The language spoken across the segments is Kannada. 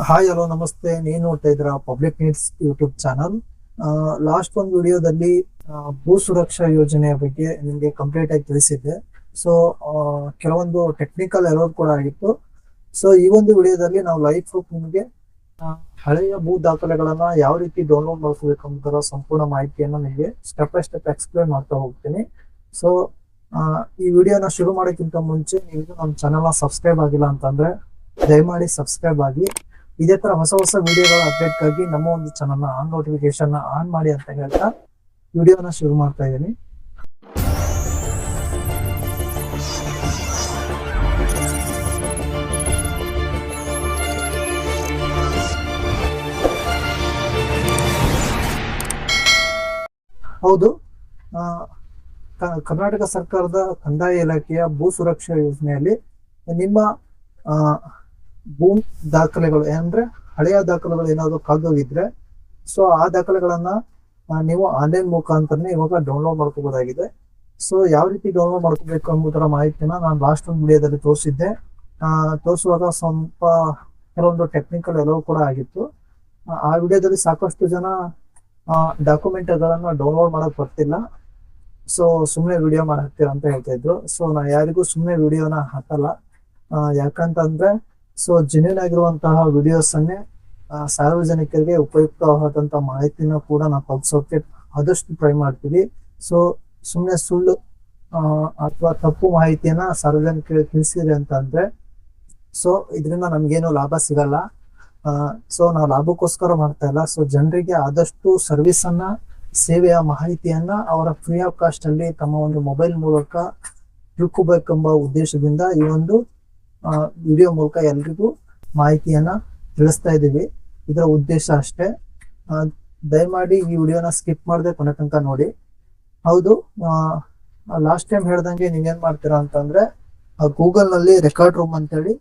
ಹಾಯ್ ಹಲೋ ನಮಸ್ತೆ ನೀವು ನೋಡ್ತಾ ಇದ್ರ public needs YouTube channel last ಒಂದು ವಿಡಿಯೋದಲ್ಲಿ ಭೂ ಸುರಕ್ಷಾ ಯೋಜನೆಯ ಬಗ್ಗೆ ನಿಮಗೆ ಕಂಪ್ಲೀಟ್ ಆಗಿ ತಿಳಿಸಿದ್ದೆ. ಸೊ ಕೆಲವೊಂದು ಟೆಕ್ನಿಕಲ್ ಎರರ್ ಕೂಡ ಆಗಿತ್ತು. ಸೊ ಈ ಒಂದು ವಿಡಿಯೋದಲ್ಲಿ ನಾವು ಲೈವ್ ಪ್ರೂಫ್ ನಿಮಗೆ ಹಳೆಯ ಭೂ ದಾಖಲೆಗಳನ್ನ ಯಾವ ರೀತಿ ಡೌನ್ಲೋಡ್ ಮಾಡ್ಕೋಬೇಕು ಅನ್ನೋದರ ಸಂಪೂರ್ಣ ಮಾಹಿತಿಯನ್ನು ನಿಮಗೆ ಸ್ಟೆಪ್ ಬೈ ಸ್ಟೆಪ್ ಎಕ್ಸ್ಪ್ಲೇನ್ ಮಾಡ್ತಾ ಹೋಗ್ತೀನಿ. ಸೊ ಈ ವಿಡಿಯೋನ ಶುರು ಮಾಡೋಕ್ಕಿಂತ ಮುಂಚೆ ನೀವು ನಮ್ಮ ಚಾನಲ್ನ ಸಬ್ಸ್ಕ್ರೈಬ್ ಆಗಿಲ್ಲ ಅಂತಂದ್ರೆ, ದಯಮಾಡಿ ಸಬ್ಸ್ಕ್ರೈಬ್ ಆಗಿ. ಇದೇ ತರ ಹೊಸ ಹೊಸ ವಿಡಿಯೋಗಳ ಅಪ್ಡೇಟ್ ಆಗಿ ನಮ್ಮ ಒಂದು ಚಾನಲ್ನ ಆನ್ ನೋಟಿಫಿಕೇಶನ್ ಆನ್ ಮಾಡಿ ಅಂತ ಹೇಳ್ತಾ ವಿಡಿಯೋನ ಶುರು ಮಾಡ್ತಾ ಇದ್ದೀನಿ. ಹೌದು. ಕರ್ನಾಟಕ ಸರ್ಕಾರದ ಕಂದಾಯ ಇಲಾಖೆಯ ಭೂ ಸುರಕ್ಷಾ ಯೋಜನೆಯಲ್ಲಿ ನಿಮ್ಮ ಭೂ ದಾಖಲೆಗಳು ಅಂದ್ರೆ ಹಳೆಯ ದಾಖಲೆಗಳು ಏನಾದ್ರು ಕಳೆದೋಗಿದ್ರೆ ಸೊ ಆ ದಾಖಲೆಗಳನ್ನ ನೀವು ಆನ್ಲೈನ್ ಮುಖಾಂತರನೇ ಇವಾಗ ಡೌನ್ಲೋಡ್ ಮಾಡ್ಕೋಬಹುದಾಗಿದೆ. ಸೊ ಯಾವ ರೀತಿ ಡೌನ್ಲೋಡ್ ಮಾಡ್ಕೋಬೇಕು ಎಂಬುದರ ಮಾಹಿತಿನ ನಾನು ಲಾಸ್ಟ್ ಒಂದು ವಿಡಿಯೋದಲ್ಲಿ ತೋರಿಸಿದ್ದೆ. ಆ, ತೋರಿಸುವಾಗ ಸ್ವಲ್ಪ ಕೆಲವೊಂದು ಟೆಕ್ನಿಕಲ್ ಎಲ್ಲವೂ ಕೂಡ ಆಗಿತ್ತು. ಆ, ವಿಡಿಯೋದಲ್ಲಿ ಸಾಕಷ್ಟು ಜನ ಡಾಕ್ಯುಮೆಂಟ್ ಗಳನ್ನ ಡೌನ್ಲೋಡ್ ಮಾಡಕ್ ಬರ್ತಿಲ್ಲ. ಸೊ ಸುಮ್ಮನೆ ವಿಡಿಯೋ ಮಾಡಿ ಅಂತ ಹೇಳ್ತಾ ಇದ್ರು. ಸೊ ನಾ ಯಾರಿಗೂ ಸುಮ್ಮನೆ ವಿಡಿಯೋನ ಹಾಕಲ್ಲ. ಯಾಕಂತಂದ್ರೆ ಸೊ ಜೆನ್ಯೂನ್ ಆಗಿರುವಂತಹ ವಿಡಿಯೋಸ್ ಅನ್ನೇ ಸಾರ್ವಜನಿಕರಿಗೆ ಉಪಯುಕ್ತವಾದಂತಹ ಮಾಹಿತಿನ ಕೂಡ ನಾವು ತಲುಪಿಸೋಕೆ ಆದಷ್ಟು ಟ್ರೈ ಮಾಡ್ತೀವಿ. ಸೊ ಸುಮ್ಮನೆ ಸುಳ್ಳು ಅಥವಾ ತಪ್ಪು ಮಾಹಿತಿಯನ್ನ ಸಾರ್ವಜನಿಕರಿಗೆ ತಿಳಿಸಿದ್ರೆ ಅಂತ ಅಂದ್ರೆ ಸೊ ಇದರಿಂದ ನಮ್ಗೇನು ಲಾಭ ಸಿಗಲ್ಲ. ಸೊ ನಾವು ಲಾಭಕ್ಕೋಸ್ಕರ ಮಾಡ್ತಾ ಇಲ್ಲ. ಸೊ ಜನರಿಗೆ ಆದಷ್ಟು ಸರ್ವಿಸ್ ಅನ್ನ, ಸೇವೆಯ ಮಾಹಿತಿಯನ್ನ ಅವರ ಫ್ರೀ ಆಫ್ ಕಾಸ್ಟ್ ಅಲ್ಲಿ ತಮ್ಮ ಒಂದು ಮೊಬೈಲ್ ಮೂಲಕ ತಿಳ್ಕೊಬೇಕೆಂಬ ಉದ್ದೇಶದಿಂದ ಈ ಒಂದು ವಿಡಿಯೋ ಮೂಲಕ ಎಲ್ರಿಗೂ ಮಾಹಿತಿಯನ್ನ ತಿಳಿಸ್ತಾ ಇದ್ದೀವಿ. ಇದರ ಉದ್ದೇಶ ಅಷ್ಟೇ. ದಯಮಾಡಿ ಈ ವಿಡಿಯೋನ ಸ್ಕಿಪ್ ಮಾಡದೆ ಕೊನೆ ತನಕ ನೋಡಿ. ಹೌದು ಲಾಸ್ಟ್ ಟೈಮ್ ಹೇಳ್ದಂಗೆ ನೀವೇನ್ ಮಾಡ್ತೀರಾ ಅಂತಂದ್ರೆ ಗೂಗಲ್ನಲ್ಲಿ ರೆಕಾರ್ಡ್ ರೂಮ್ ಅಂತೇಳಿ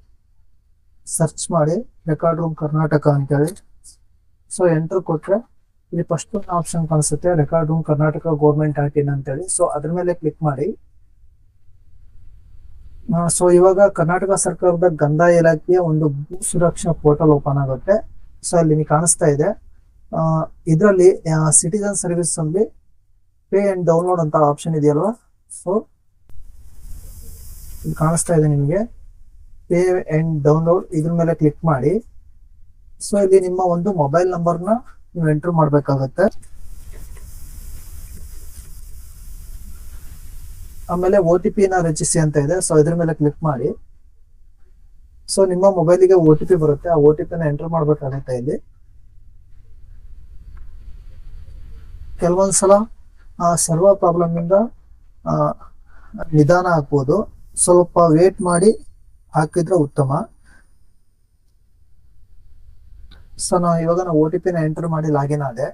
ಸರ್ಚ್ ಮಾಡಿ ರೆಕಾರ್ಡ್ ರೂಮ್ ಕರ್ನಾಟಕ ಅಂತೇಳಿ. ಸೊ ಎಂಟರ್ ಕೊಟ್ರೆ ಇಲ್ಲಿ ಫಸ್ಟ್ ಒಂದು ಆಪ್ಷನ್ ಕಾಣಿಸುತ್ತೆ ರೆಕಾರ್ಡ್ ರೂಮ್ ಕರ್ನಾಟಕ ಗೋರ್ಮೆಂಟ್ ಆಟಿನ್ ಅಂತೇಳಿ. ಸೊ ಅದ್ರ ಮೇಲೆ ಕ್ಲಿಕ್ ಮಾಡಿ. ಸೊ ಇವಾಗ ಕರ್ನಾಟಕ ಸರ್ಕಾರದ ಗಂಧ ಇಲಾಖೆಯ ಒಂದು ಭೂ ಸುರಕ್ಷಾ ಪೋರ್ಟಲ್ ಓಪನ್ ಆಗುತ್ತೆ. ಸೊ ಅಲ್ಲಿ ನಿಮಗೆ ಕಾಣಿಸ್ತಾ ಇದೆ. ಇದರಲ್ಲಿ ಸಿಟಿಜನ್ ಸರ್ವಿಸ್ ಅಲ್ಲಿ ಪೇ ಅಂಡ್ ಡೌನ್ಲೋಡ್ ಅಂತ ಆಪ್ಷನ್ ಇದೆಯಲ್ವಾ? ಸೊ ಇಲ್ಲಿ ಕಾಣಿಸ್ತಾ ಇದೆ ನಿಮಗೆ. ಪೇ ಅಂಡ್ ಡೌನ್ಲೋಡ್ ಇದ್ರ ಮೇಲೆ ಕ್ಲಿಕ್ ಮಾಡಿ. ಸೊ ಇಲ್ಲಿ ನಿಮ್ಮ ಒಂದು ಮೊಬೈಲ್ ನಂಬರ್ನ ನೀವು ಎಂಟರ್ ಮಾಡಬೇಕಾಗತ್ತೆ. ಆಮೇಲೆ ಓ ಟಿ ಪಿನ ರಚಿಸಿ ಅಂತ ಇದೆ. ಸೊ ಇದ್ರ ಮೇಲೆ ಕ್ಲಿಕ್ ಮಾಡಿ. ಸೊ ನಿಮ್ಮ ಮೊಬೈಲಿಗೆ ಓ ಟಿ ಪಿ ಬರುತ್ತೆ. ಆ ಓ ಟಿ ಪಿನ ಎಂಟರ್ ಮಾಡ್ಬೇಕಾಗತ್ತೆ ಇಲ್ಲಿ. ಕೆಲವೊಂದ್ಸಲ ಸರ್ವರ್ ಪ್ರಾಬ್ಲಮ್ ಇಂದ ಆ, ನಿಧಾನ ಹಾಕ್ಬೋದು ಸ್ವಲ್ಪ ವೇಟ್ ಮಾಡಿ ಹಾಕಿದ್ರೆ ಉತ್ತಮ. ಸೊ ನಾವು ಇವಾಗ ನಾವು ಓ ಟಿ ಪಿನ ಎಂಟರ್ ಮಾಡಿ ಲಾಗಿನ್ ಆದೆ.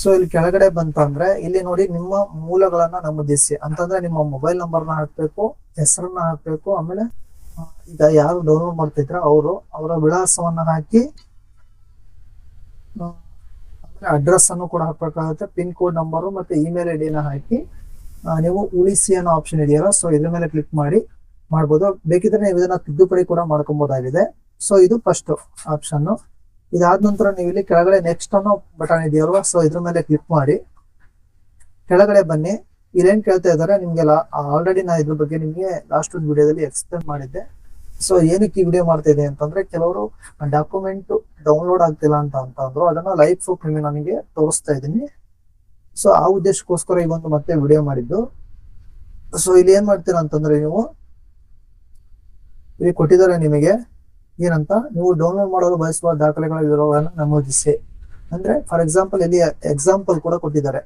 ಸೊ ಇಲ್ಲಿ ಕೆಳಗಡೆ ಬಂತಂದ್ರೆ, ಇಲ್ಲಿ ನೋಡಿ ನಿಮ್ಮ ಮೂಲಗಳನ್ನ ನಮೂದಿಸಿ. ಅಂತಂದ್ರೆ ನಿಮ್ಮ ಮೊಬೈಲ್ ನಂಬರ್ನ ಹಾಕ್ಬೇಕು, ಹೆಸರನ್ನ ಹಾಕ್ಬೇಕು, ಆಮೇಲೆ ಈಗ ಯಾರು ಡೌನ್ಲೋಡ್ ಮಾಡ್ತಿದ್ರ ಅವರು, ಅವರ ವಿಳಾಸವನ್ನ ಹಾಕಿ ಅಡ್ರೆಸ್ ಅನ್ನು ಕೂಡ ಹಾಕ್ಬೇಕಾಗುತ್ತೆ ಪಿನ್ ಕೋಡ್ ನಂಬರು ಮತ್ತೆ ಇಮೇಲ್ ಐ ಡಿನ ಹಾಕಿ ನೀವು ಉಳಿಸಿ ಅನ್ನೋ ಆಪ್ಷನ್ ಇದೆಯಲ್ಲ ಸೊ ಇದ್ರ ಮೇಲೆ ಕ್ಲಿಕ್ ಮಾಡಿ, ಮಾಡ್ಬೋದು. ಬೇಕಿದ್ರೆ ನೀವು ಇದನ್ನ ತಿದ್ದುಪಡಿ ಕೂಡ ಮಾಡ್ಕೊಬಹುದಾಗಿದೆ ಸೊ ಇದು ಫಸ್ಟ್ ಆಪ್ಷನ್ ಇದಾದ ನಂತರ ನೀವು ಇಲ್ಲಿ ಕೆಳಗಡೆ ನೆಕ್ಸ್ಟ್ ಅನ್ನೋ ಬಟನ್ ಇದೆಯಲ್ವಾ? ಸೊ ಇದ್ರ ಮೇಲೆ ಕ್ಲಿಕ್ ಮಾಡಿ. ಕೆಳಗಡೆ ಬನ್ನಿ. ಇಲ್ಲೇನ್ ಕೇಳ್ತಾ ಇದ್ದಾರೆ ನಿಮ್ಗೆ ಆಲ್ರೆಡಿ ನಾ ಇದ್ರ ಬಗ್ಗೆ ನಿಮ್ಗೆ ಲಾಸ್ಟ್ ಒಂದು ವಿಡಿಯೋದಲ್ಲಿ ಎಕ್ಸ್ಪ್ಲೇನ್ ಮಾಡಿದ್ದೆ. ಸೊ ಏನಕ್ಕೆ ಈ ವಿಡಿಯೋ ಮಾಡ್ತಾ ಇದೆ ಅಂತಂದ್ರೆ, ಕೆಲವರು ಡಾಕ್ಯುಮೆಂಟ್ ಡೌನ್ಲೋಡ್ ಆಗ್ತಿಲ್ಲ ಅಂತ ಅಂತ ಅಂದ್ರು ಅದನ್ನ ಲೈವ್ ಪ್ರೂಫ್ ನಿಮಗೆ ನನಗೆ ತೋರಿಸ್ತಾ ಇದ್ದೀನಿ. ಸೊ ಆ ಉದ್ದೇಶಕ್ಕೋಸ್ಕರ ಈ ಒಂದು ಮತ್ತೆ ವಿಡಿಯೋ ಮಾಡಿದ್ದು. ಸೊ ಇಲ್ಲಿ ಏನ್ ಮಾಡ್ತೀರಾ ಅಂತಂದ್ರೆ ನೀವು, ಇಲ್ಲಿ ಕೊಟ್ಟಿದ್ದಾರೆ ನಿಮಗೆ. ಏನಂತ? ನೀವು ಡೌನ್ಲೋಡ್ ಮಾಡಲು ಬಯಸುವ ದಾಖಲೆಗಳ ವಿವರಗಳನ್ನು ನಮೂದಿಸಿ. ಅಂದ್ರೆ ಫಾರ್ ಎಕ್ಸಾಂಪಲ್ ಇಲ್ಲಿ ಎಕ್ಸಾಂಪಲ್ ಕೂಡ ಕೊಟ್ಟಿದ್ದಾರೆ.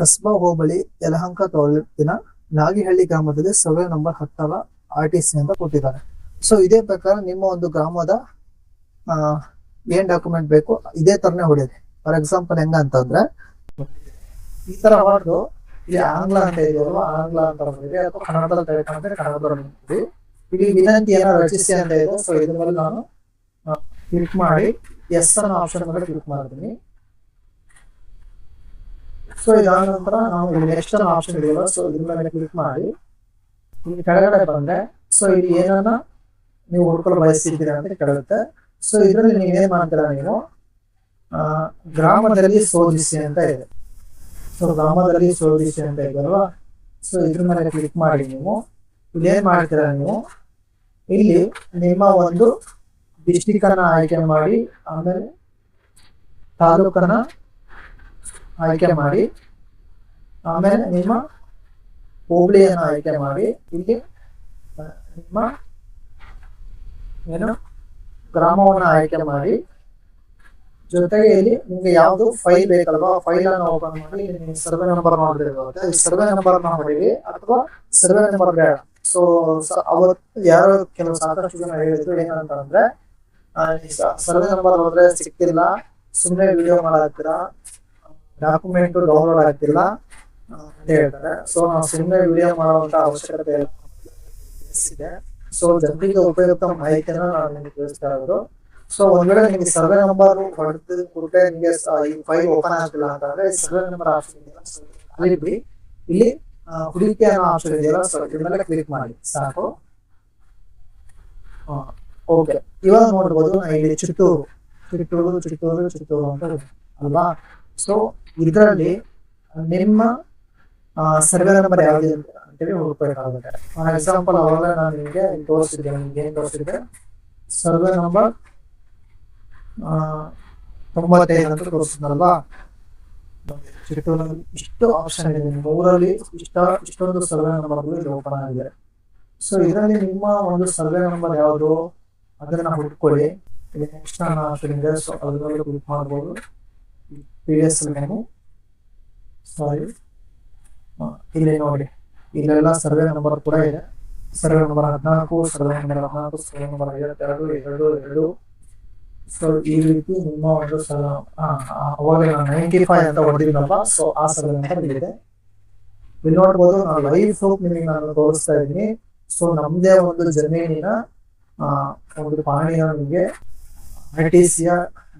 ಕಸ್ಬಾ ಹೋಬಳಿ, ಯಲಹಂಕ ತಾಲೂಕಿನ ನಾಗಿಹಳ್ಳಿ ಗ್ರಾಮದಲ್ಲಿ ಸರ್ವೆ ನಂಬರ್ ಹತ್ತರ ಆರ್ ಟಿ ಸಿ ಅಂತ ಕೊಟ್ಟಿದ್ದಾರೆ. ಸೊ ಇದೇ ಪ್ರಕಾರ ನಿಮ್ಮ ಒಂದು ಗ್ರಾಮದ ಏನ್ ಡಾಕ್ಯುಮೆಂಟ್ ಬೇಕು, ಇದೇ ತರನೇ ಹೊಡೆಯಿರಿ. ಫಾರ್ ಎಕ್ಸಾಂಪಲ್ ಹೆಂಗ ಅಂತಂದ್ರೆ, ಈ ತರ ಹೊಡೆದು ಇಲ್ಲಿ ಆಂಗ್ಲ ಅಂತ ಇದೆಯಲ್ವಾ, ಆಂಗ್ಲ ಅಂತ ಅಥವಾ ಕನ್ನಡದಲ್ಲಿ ಕನ್ನಡದಲ್ಲಿ. ಇಲ್ಲಿ ವಿನಂತಿಯನ್ನ ರಚಿಸಿ ಅಂತ ಇದೆ ಸೊ ಇದ್ರ ಮೇಲೆ ನಾನು ಕ್ಲಿಕ್ ಮಾಡಿ ಎಸ್ ಅನ್ನೋ ಆಪ್ಷನ್ ಮೇಲೆ ಕ್ಲಿಕ್ ಮಾಡ್ತೀನಿ. ಸೊ ಇದಾದ ನಂತರ ನಾವು ನೆಕ್ಸ್ಟ್ ಅನ್ನೋ ಆಪ್ಷನ್ ಇದೆಯಲ್ಲ ಸೊ ಇದ್ರ ಮೇಲೆ ಕ್ಲಿಕ್ ಮಾಡಿ. ಇಲ್ಲಿ ಕೆಳಗಡೆ ಬಂದೆ. ಸೊ ಇಲ್ಲಿ ಏನನ್ನ ನೀವು ಹುಡುಕಲು ಬಯಸಿದ್ದೀರಾ ಅಂತ ಕೇಳುತ್ತೆ. ಸೊ ಇದರಲ್ಲಿ ನೀವು ನೀವೇನ್ ಮಾಡ್ತೀರಾ ನೀವು ಗ್ರಾಮದಲ್ಲಿ ಶೋಧಿಸಿ ಅಂತ ಇದೆ. ಸೊ ಗ್ರಾಮದಲ್ಲಿ ಶೋಧಿಸಿ ಅಂತ ಇದೆ ಅಲ್ವಾ ಸೊ ಇದ್ರ ಮೇಲೆ ಕ್ಲಿಕ್ ಮಾಡಿ ನೀವು. ಇಲ್ಲಿ ಏನ್ ಮಾಡ್ತೀರಾ ನೀವು? ಇಲ್ಲಿ ನಿಮ್ಮ ಒಂದು ಡಿಸ್ಟಿಕ್ ಆಯ್ಕೆ ಮಾಡಿ, ಆಮೇಲೆ ತಾಲೂಕನ್ನ ಆಯ್ಕೆ ಮಾಡಿ, ಆಮೇಲೆ ನಿಮ್ಮ ಹೋಬಳಿಯನ್ನ ಆಯ್ಕೆ ಮಾಡಿ. ಇಲ್ಲಿ ನಿಮ್ಮ ಏನು ಗ್ರಾಮವನ್ನು ಆಯ್ಕೆ ಮಾಡಿ. ಜೊತೆಗೆ ಇಲ್ಲಿ ನಿಮ್ಗೆ ಯಾವ್ದು ಫೈಲ್ ಬೇಕಲ್ವಾ ಫೈಲ್ ಅನ್ನು ಓಪನ್ ಮಾಡಿ ಸರ್ವೆ ನಂಬರ್ ಮಾಡಿದ್ರೆ ಸರ್ವೆ ನಂಬರ್ ಮಾಡಿರಿ, ಅಥವಾ ಸರ್ವೆ ನಂಬರ್ ಬೇಡ. ಸೊ ಅವತ್ತು ಯಾರೋ ಕೆಲವು ಸಾಕಷ್ಟು ಜನ ಹೇಳಿದ್ರು ಏನಂತಂದ್ರೆ ಸರ್ವೆ ನಂಬರ್ ಹೋದ್ರೆ ಸಿಕ್ತಿಲ್ಲ ಸುಮ್ಮನೆ ವಿಡಿಯೋ ಮಾಡಾಕ್ತೀರಾ ಡಾಕ್ಯುಮೆಂಟ್ ಡೌನ್ಲೋಡ್ ಆಗ್ತಿಲ್ಲ ಅಂತ ಹೇಳ್ತಾರೆ. ಸೊ ನಾವು ಸುಮ್ಮನೆ ವಿಡಿಯೋ ಮಾಡುವಂತ ಅವಶ್ಯಕತೆ ಇದೆ. ಸೊ ಜನರಿಗೆ ಉಪಯುಕ್ತ ಮಾಹಿತಿಯನ್ನ ನಾನು ನಿಮ್ಗೆ ತಿಳಿಸ್ತಾ ಇರೋದು. ಸೊ ಒಂದ್ ವೇಳೆ ನಿಮಗೆ ಸರ್ವೆ ನಂಬರ್ ಹೊಡೆದ ಕೂಡಲೇ ನಿಮಗೆ ಈ ಫೈಲ್ ಓಪನ್ ಆಗ್ತಿಲ್ಲ ಅಂತಂದ್ರೆ ಸರ್ವೆ ನಂಬರ್ ಆಪ್ಷನ್ ಅಲ್ಲಿ ಇಲ್ಲಿ ಹುಡುಕಿ ಅನ್ನೋ ಆಪ್ಷನ್ ಇದೆಯಲ್ಲ ಸೊ ಇದ್ರ ಮೇಲೆ ಕ್ಲಿಕ್ ಮಾಡಿ. ಸಾಕು. ಓಕೆ ಇವಾಗ ನೋಡ್ಬೋದು ಇಲ್ಲಿ ಚಿತ್ತೂರು. ಚಿತ್ತೂರು ಚಿತ್ತೂರು ಚಿತ್ತೂರು ಅಂತ ಅಲ್ವಾ? ಸೊ ಇದರಲ್ಲಿ ನಿಮ್ಮ ಸರ್ವೆ ನಂಬರ್ ಯಾವ್ದು ಅಂತ ಅಂತೇಳಿ ಹುಡುಕಬೇಕಾಗುತ್ತೆ. ಫಾರ್ ಎಕ್ಸಾಂಪಲ್ ಅವಾಗ ನಾನು ನಿಮಗೆ ತೋರಿಸಿದ್ದೆ, ನಿಮ್ಗೆ ಏನ್ ತೋರಿಸಿದ್ದೆ? ಸರ್ವೆ ನಂಬರ್ ತೊಂಬತ್ತೈದು ಅಂತ ತೋರಿಸಿದ್ನಲ್ವಾ? ಇಷ್ಟು ಆಪ್ಷನ್ ಇದೆ. ನಿಮ್ಮ ಊರಲ್ಲಿ ಇಷ್ಟ, ಇಷ್ಟೊಂದು ಸರ್ವೆ ನಂಬರ್ಗಳು ಓಪನ್ ಆಗಿದೆ ಸೊ ಇದರಲ್ಲಿ ನಿಮ್ಮ ಒಂದು ಸರ್ವೆ ನಂಬರ್ ಯಾವುದು? ಅದನ್ನ ಹುಡ್ಕೊಳ್ಳಿ. ನೆಕ್ಸ್ಟ್ ನನ್ನ ಆಪ್ಷನ್ ಇದೆ ಸೊ ಅದರಲ್ಲಿ ಕ್ಲಿಕ್ ಮಾಡ್ಬೋದು. ಪಿ ಎಸ್ ಮೆನು ಸಾರಿ ಇಲ್ಲಿ ನೋಡಿ. ಇಲ್ಲೆಲ್ಲ ಸರ್ವೆ ನಂಬರ್ ಕೂಡ ಇದೆ. ಸರ್ವೆ ನಂಬರ್ ಹದಿನಾಲ್ಕು ಸರ್ವೆ ನಂಬರ್ ಹದಿನಾಲ್ಕು ಸರ್ವೆ ನಂಬರ್ ಐವತ್ತೆರಡು, ಎರಡು ಎರಡು. ಸೊ ಈ ರೀತಿ ನಿಮ್ಮ ಒಂದು ಸಲ ಅವಾಗ ನೈಂಟಿ ಫೈವ್ ಅಂತ ಹೊಡೆದಿದ್ನಲ್ವಾ ಸೊ ಆ ಸಲ ಬಂದಿದೆ ಇಲ್ಲಿ ನೋಡ್ಬೋದು ನಾವು ಲೈವ್ ಪ್ರೂಫ್ ನಿಮಗೆ ನಾನು ತೋರಿಸ್ತಾ ಇದ್ದೀನಿ. ಸೊ ನಮ್ದೇ ಒಂದು ಜಮೀನಿನ ಒಂದು ಪಾಣಿಯ ನಿಮಗೆ ಐ ಟಿ ಸಿಯ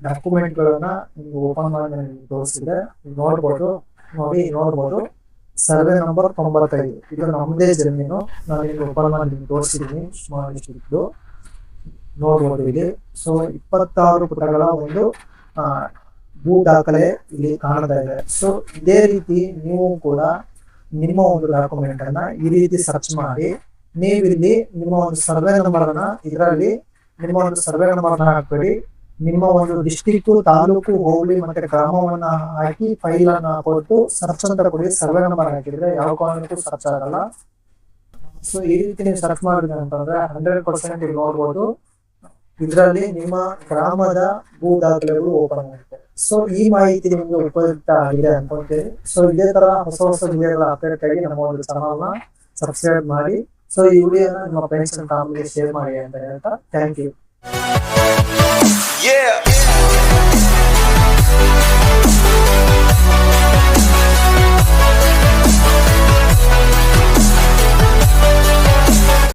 ಡಾಕ್ಯುಮೆಂಟ್ಗಳನ್ನ ನಿಮ್ಗೆ ಓಪನ್ ಮಾಡಿ ನಿಮ್ಗೆ ತೋರಿಸಿದೆ ನೋಡ್ಬೋದು, ನೋಡಿ ನೋಡ್ಬೋದು. ಸರ್ವೆ ನಂಬರ್ ತೊಂಬತ್ತೈದು. ಇದು ನಮ್ಮದೇ ಜಮೀನು. ನಾನು ನಿಮ್ಗೆ ಓಪನ್ ಮಾಡಿ ನಿಮ್ಗೆ ತೋರಿಸಿದ್ದೀನಿ. ಸುಮಾರು ಇಷ್ಟು ನೋಡ್ಬೋದು ಇಲ್ಲಿ ಸೊ ಇಪ್ಪತ್ತಾರು ಪುಟಗಳ ಒಂದು ಭೂ ದಾಖಲೆ ಇಲ್ಲಿ ಕಾಣ್ತಾ ಇದೆ. ಸೊ ಇದೇ ರೀತಿ ನೀವು ಕೂಡ ನಿಮ್ಮ ಒಂದು ಡಾಕ್ಯುಮೆಂಟ್ ಅನ್ನ ಈ ರೀತಿ ಸರ್ಚ್ ಮಾಡಿ. ನೀವಿಲ್ಲಿ ನಿಮ್ಮ ಒಂದು ಸರ್ವೆ ನಂಬರ್ ಅನ್ನ ಇದರಲ್ಲಿ ನಿಮ್ಮ ಒಂದು ಸರ್ವೆ ನಂಬರ್ ಹಾಕ್ಬೇಡಿ. ನಿಮ್ಮ ಒಂದು ಡಿಸ್ಟಿಕ್ ತಾಲೂಕು ಹೋಗ್ಲಿ ಮತ್ತೆ ಗ್ರಾಮವನ್ನ ಹಾಕಿ ಫೈಲ್ ಅನ್ನ ಕೊಟ್ಟು ಸರ್ಚ್ ಅಂತ ಕೊಡಿ. ಸರ್ವೆ ನಂಬರ್ ಹಾಕಿದ್ರೆ ಯಾವ ಕಾರಣಕ್ಕೂ ಸರ್ಚ್ ಆಗಲ್ಲ. ಸೊ ಈ ರೀತಿ ನೀವು ಸರ್ಚ್ ಮಾಡಿದ್ರೆ ಅಂತಂದ್ರೆ ಹಂಡ್ರೆಡ್ ಪರ್ಸೆಂಟ್ ಇಲ್ಲಿ ನೋಡ್ಬೋದು. ಇದರಲ್ಲಿ ನಿಮ್ಮ ಗ್ರಾಮದ ಭೂ ದಾಖಲೆಗಳು ಓಪನ್ ಆಗುತ್ತೆ. ಸೊ ಈ ಮಾಹಿತಿ ನಿಮ್ಗೆ ಉಪಯುಕ್ತ ಆಗಿದೆ ಅನ್ಕೊಂತೀನಿ. ಸೊ ಇದೇ ತರ ಹೊಸ ಹೊಸ ವಿಡಿಯೋಗಳ ಅಪ್ಡೇಟ್ ಆಗಿ ನಮ್ಮ ಒಂದು ಚಾನಲ್ನ ಸಬ್ಸ್ಕ್ರೈಬ್ ಮಾಡಿ. ಸೊ ಈ ವಿಡಿಯೋನ ನಿಮ್ಮ ಫ್ರೆಂಡ್ಸ್ ಅಂಡ್ ಫ್ಯಾಮಿಲಿ ಶೇರ್ ಮಾಡಿ ಅಂತ ಹೇಳ್ತಾ ಥ್ಯಾಂಕ್ ಯು.